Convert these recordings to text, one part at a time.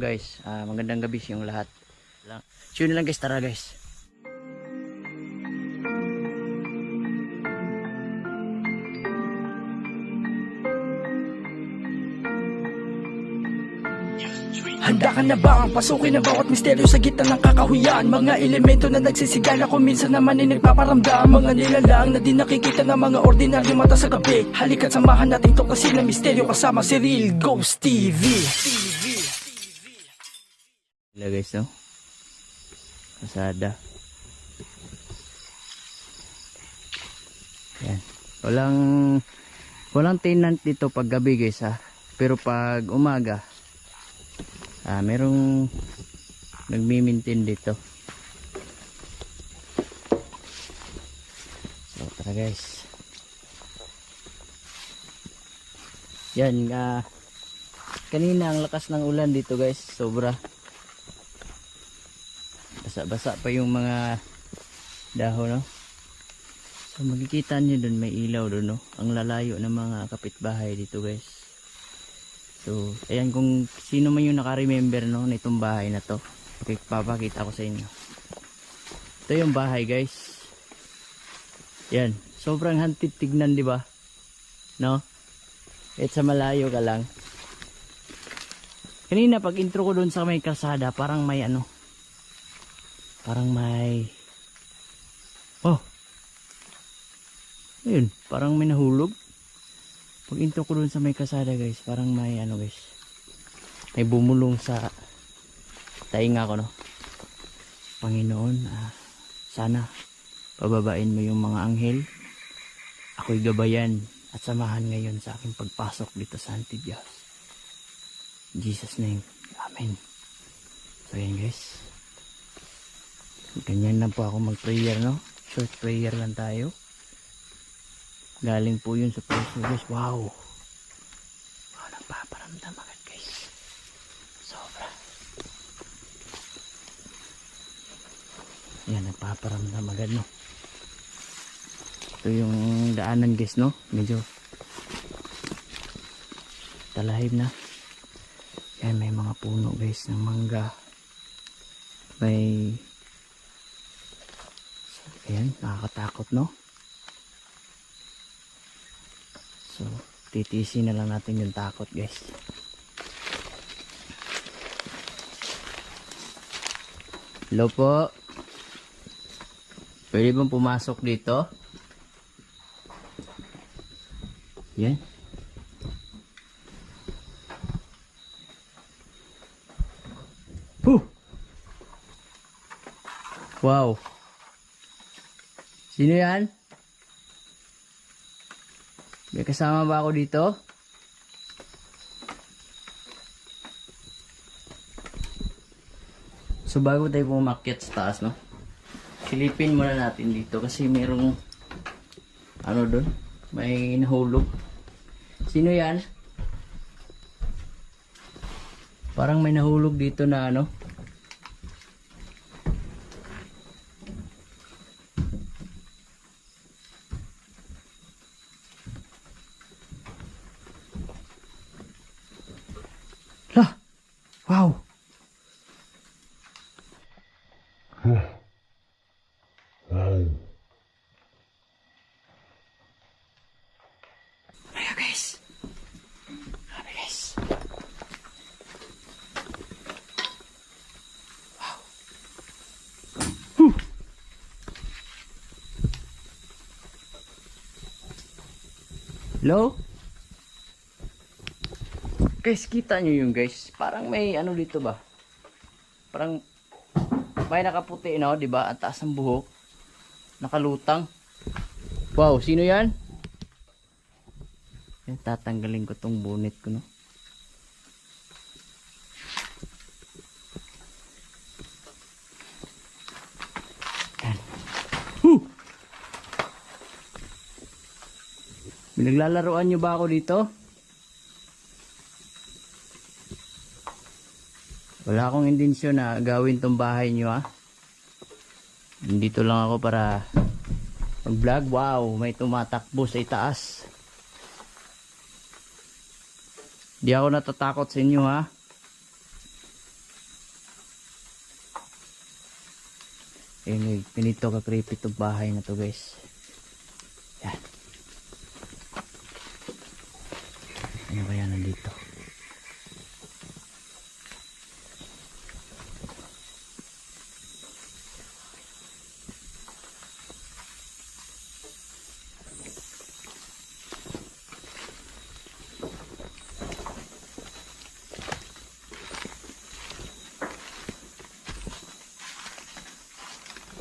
guys? Ah, magandang gabi sa yung lahat. So yun lang guys, tara guys. Handa ka na ba ang pasukin ang bawat misteryo sa gitna ng kakahuyan Mga elemento na nagsisigala kung minsan naman ay nagpaparamdam Mga nilalang na di nakikita ng mga ordinaryo mata sa gabi Halika't samahan natin tuklasin ng misteryo kasama si Real Ghost TV Sila guys, no? Kasada. Yan. Walang walang tenant dito pag gabi guys ha. Pero pag umaga ah merong nagmi-maintain dito. So tara guys. Yan ah kanina ang lakas ng ulan dito guys, sobra. Basa-basa pa yung mga dahon, no? So, makikita nyo dun, may ilaw dun, no? Ang lalayo ng mga kapitbahay dito, guys. So, ayan kung sino man yung naka-remember, no? Nitong bahay na to. Papakita ko sa inyo. Ito yung bahay, guys. Yan. Sobrang hantid tignan, di ba? No? Kahit sa malayo ka lang. Kanina, pag intro ko dun sa may kalsada, parang may ano, parang may oh ayun parang may nahulog. Pag intro ko dun sa may kasada guys parang may ano guys may bumulong sa tainga ko no? Panginoon ah, sana pababain mo yung mga anghel. Ako'y gabayan at samahan ngayon sa aking pagpasok dito sa in Jesus name Amen. So yan guys Ganyan lang po ako mag-prayer, no? Short prayer lang tayo. Galing po yun sa puso, guys. Wow! Wow, nagpaparamdam agad, guys. Sobra. Yan, nagpaparamdam agad, no? Ito yung daanan, guys, no? Medyo talahib na. Yan, may mga puno, guys, ng mangga. May Ayan, nakakatakot no? So, titisin na lang natin yung takot guys. Hello po. Pwede bang pumasok dito? Yan. Huh! Wow. Sino yan? May kasama ba ako dito? So bago tayo pumakyat sa taas, no? Silipin muna natin dito kasi merong ano doon? May nahulog. Sino yan? Parang may nahulog dito na ano? Hello? Guys, kita nyo yung guys. Parang may ano dito ba? Parang may nakaputi no, 'di ba? Ang taas ng buhok. Nakalutang. Wow, sino 'yan? Yan tatanggalin ko tong bonnet ko no. Pinaglalaroan nyo ba ako dito? Wala akong intensyon na gawin tong bahay nyo ha. Ah. Nandito lang ako para mag vlog. Wow, may tumatakbo sa itaas. Di ako natatakot sa inyo ha. Anyway, pinito ka creepy to bahay na to guys. Yan. Ano kaya nandito?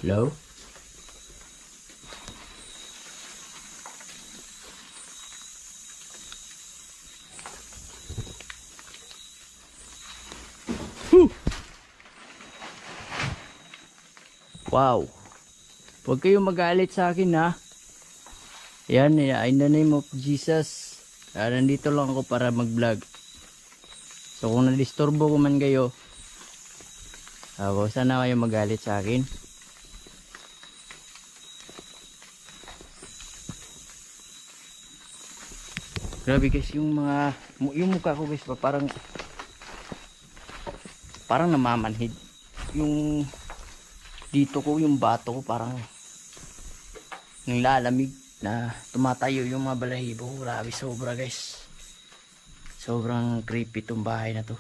Hello? Wow. Huwag kayong magalit sa akin ha. Yan, in the name of Jesus. Ah, nandito lang ako para mag-vlog. So kung nadisturbo ko man kayo, ah, huwag sana kayo magalit sa akin. Grabe guys, yung mga, yung mukha ko guys, parang, parang namamanhid. Yung, dito ko, yung bato ko, parang, nilalamig na tumatayo yung mga balahibo. Grabe, sobra guys. Sobrang creepy tong bahay na to.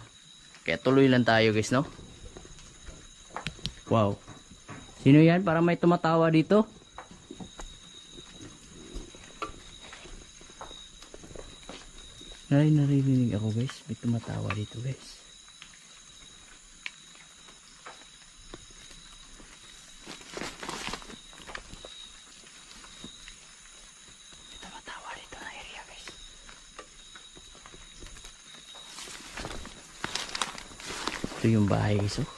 Kaya tuloy lang tayo guys, no? Wow. Sino yan? Parang may tumatawa dito. Narin naririnig ako guys. May tumatawa dito guys. May tumatawa dito na area guys. Ito yung bahay oh.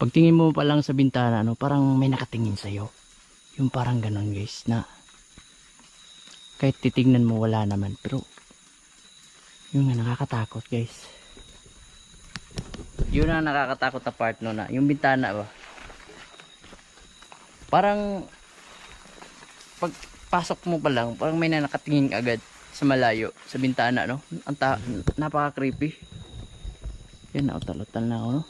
Pagtingin mo pa lang sa bintana, no, parang may nakatingin sa'yo. Yung parang ganun guys, na kahit titingnan mo wala naman pero yun nga nakakatakot guys yun ang nakakatakot na part no na yung bintana ba parang pag pasok mo pa lang parang may na nakatingin agad sa malayo sa bintana no ang ta- napaka creepy yan nautal-utal na ako no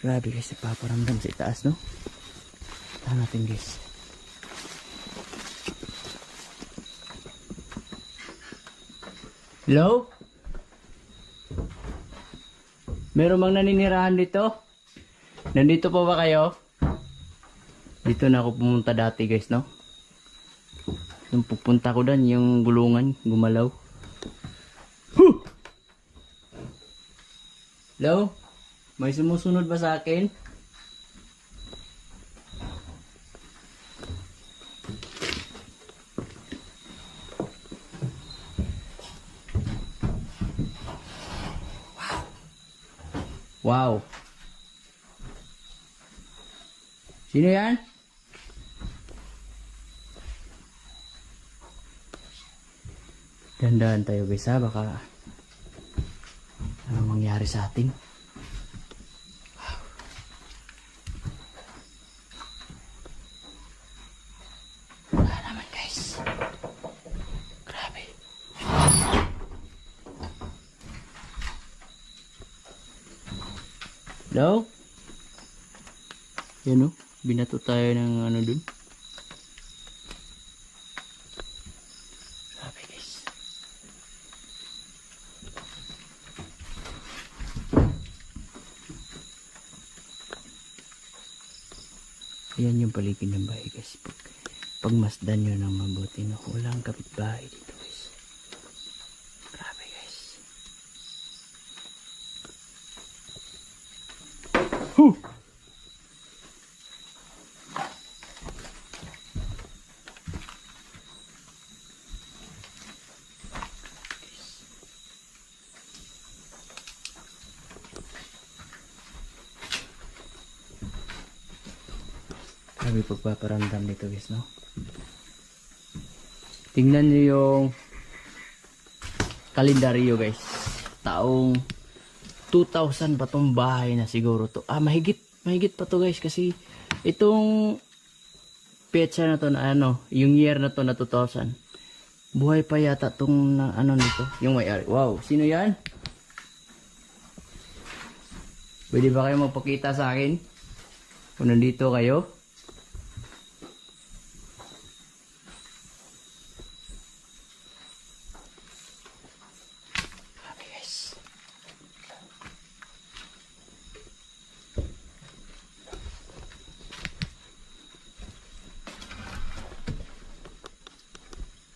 grabe guys napaparamdam sa itaas no Tahan natin guys. Hello? Meron bang naninirahan dito? Nandito pa ba kayo? Dito na ako pumunta dati guys, no? Nung pupunta ko doon, yung gulungan, gumalaw. Huh! Hello? May sumusunod ba sa akin? Wow. Sino yan? Dandahan tayo guys ha, baka ano mangyari sa atin. Hello? Yan o. Binato tayo ng ano dun. Yung paligid ng bahay guys. Pag, pagmasdan nyo ng mabuti no. Walang kapitbahay dito guys. Grabe guys. Huh! Grabe pagpaparamdam nito guys, no? Tingnan niyo yung kalendaryo guys. Taong 2000 pa tong bahay na siguro to. Ah, mahigit, mahigit pa to guys kasi itong petsa na to na ano, yung year na to na 2000. Buhay pa yata tong na, ano nito, yung may-ari. Wow, sino yan? Pwede ba kayo magpakita sa akin? Kung nandito kayo? Grabe, guys.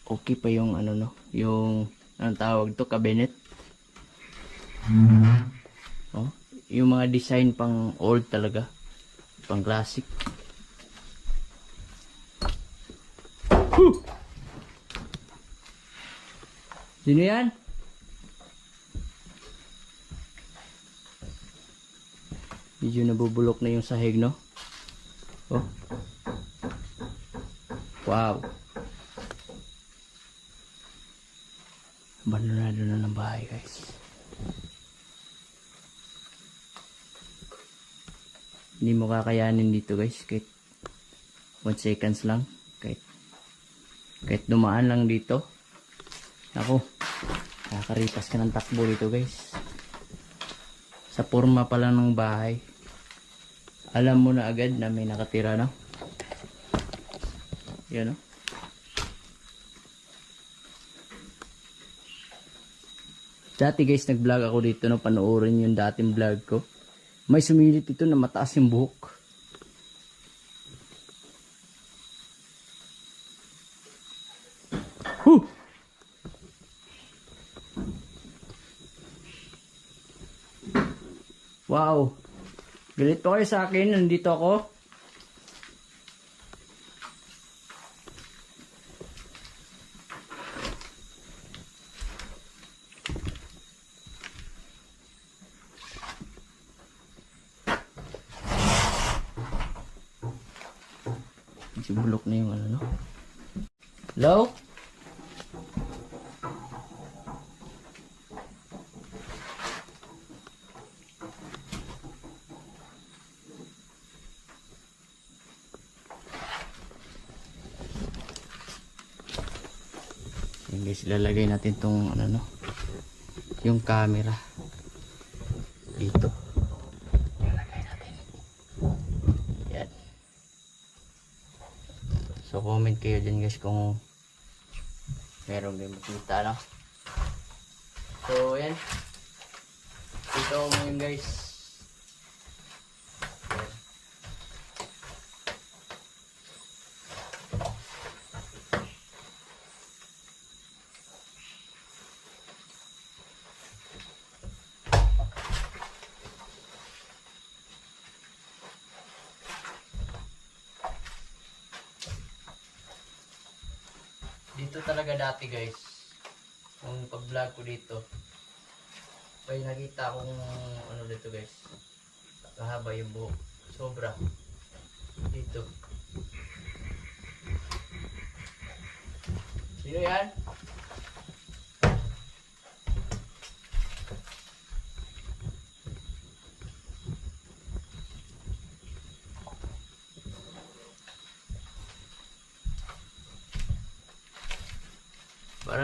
okay pa yung ano no, yung anong tawag to, cabinet. Oh, yung mga design pang old talaga, pang classic. Huh! Sino yan? Medyo nabubulok na yung sahig, no? Oh. Wow. Abandonado na ng bahay guys. Hindi mo kakayanin dito guys kahit 1 seconds lang. Kahit, kahit dumaan lang dito. Ako, kakaripas ka ng takbo dito guys. Sa forma pa lang ng bahay. Alam mo na agad na may nakatira no? Yan no? Dati guys, nag-vlog ako dito, no, panoorin yung dating vlog ko. May sumilip ito na mataas yung buhok. Huh! Wow! Galit pa kayo sa akin, nandito ako. Medyo bulok na yung ano, no? Hello? Yan guys, ilalagay natin tong ano no, yung camera dito. Ilalagay natin. Yan. So comment kayo dyan guys kung meron kayo makita no. So yan. Ito mo yun guys. Yan. Dito talaga dati guys. Yung pag-vlog ko dito. May nakita akong ano dito guys. Kahaba yung buhok. Sobra. Dito. Sino yan?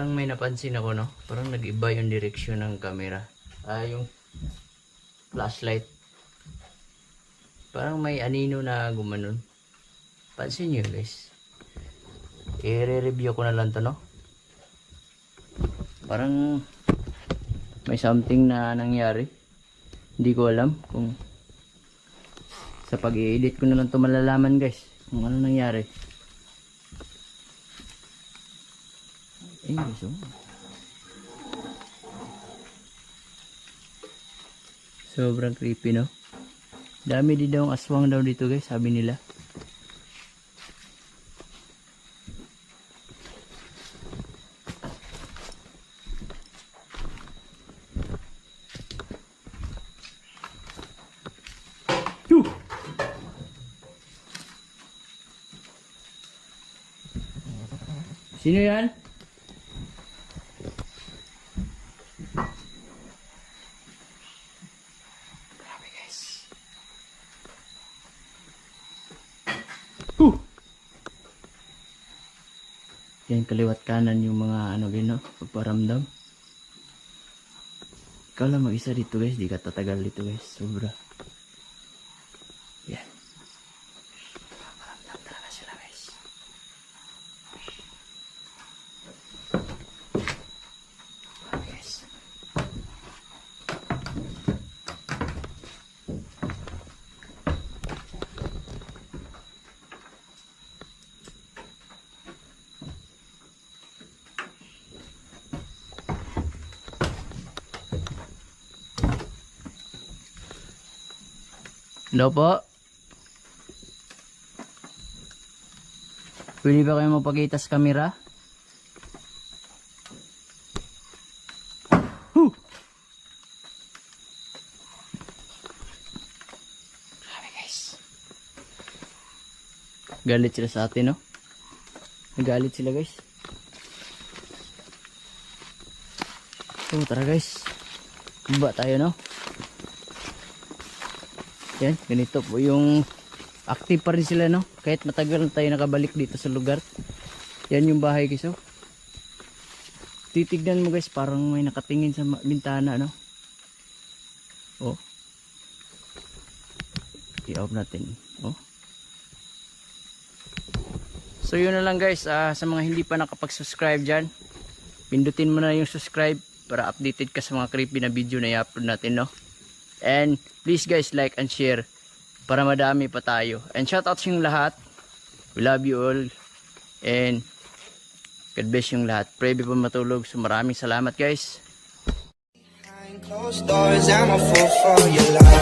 Parang may napansin ako, no? Parang nag-iba yung direksyon ng camera. Ah, yung flashlight. Parang may anino na gumanon. Pansin nyo, guys. I-review ko na lang to, no? Parang may something na nangyari. Hindi ko alam kung sa pag-i-edit ko na lang to malalaman, guys. Kung ano nangyari. English, oh. Sobrang creepy, no? Dami din daw ang aswang daw dito, guys, sabi nila. Sino yan? Huh! Yan, kaliwat kanan yung mga ano gino, pagparamdam. Ikaw lang mag-isa dito guys, di ka tatagal dito guys, sobra. Hello po. Pwede ba kayo mapakita sa camera? Huh! Grabe guys. Galit sila sa atin, no? Nagalit sila guys. So, tara guys. Baba tayo, no? Yan, ganito po yung active pa rin sila no. Kahit matagal na tayo nakabalik dito sa lugar. Yan yung bahay guys oh. Titignan mo guys, parang may nakatingin sa bintana no. Oh. I-off natin. Oh. So yun na lang guys, ah, sa mga hindi pa nakapag-subscribe dyan, pindutin mo na yung subscribe para updated ka sa mga creepy na video na i-upload natin no. And please guys like and share para madami pa tayo. And shout out sa lahat. We love you all. And God bless yung lahat. Pray before matulog. So maraming salamat guys. Closed doors, I'm a fool for your love.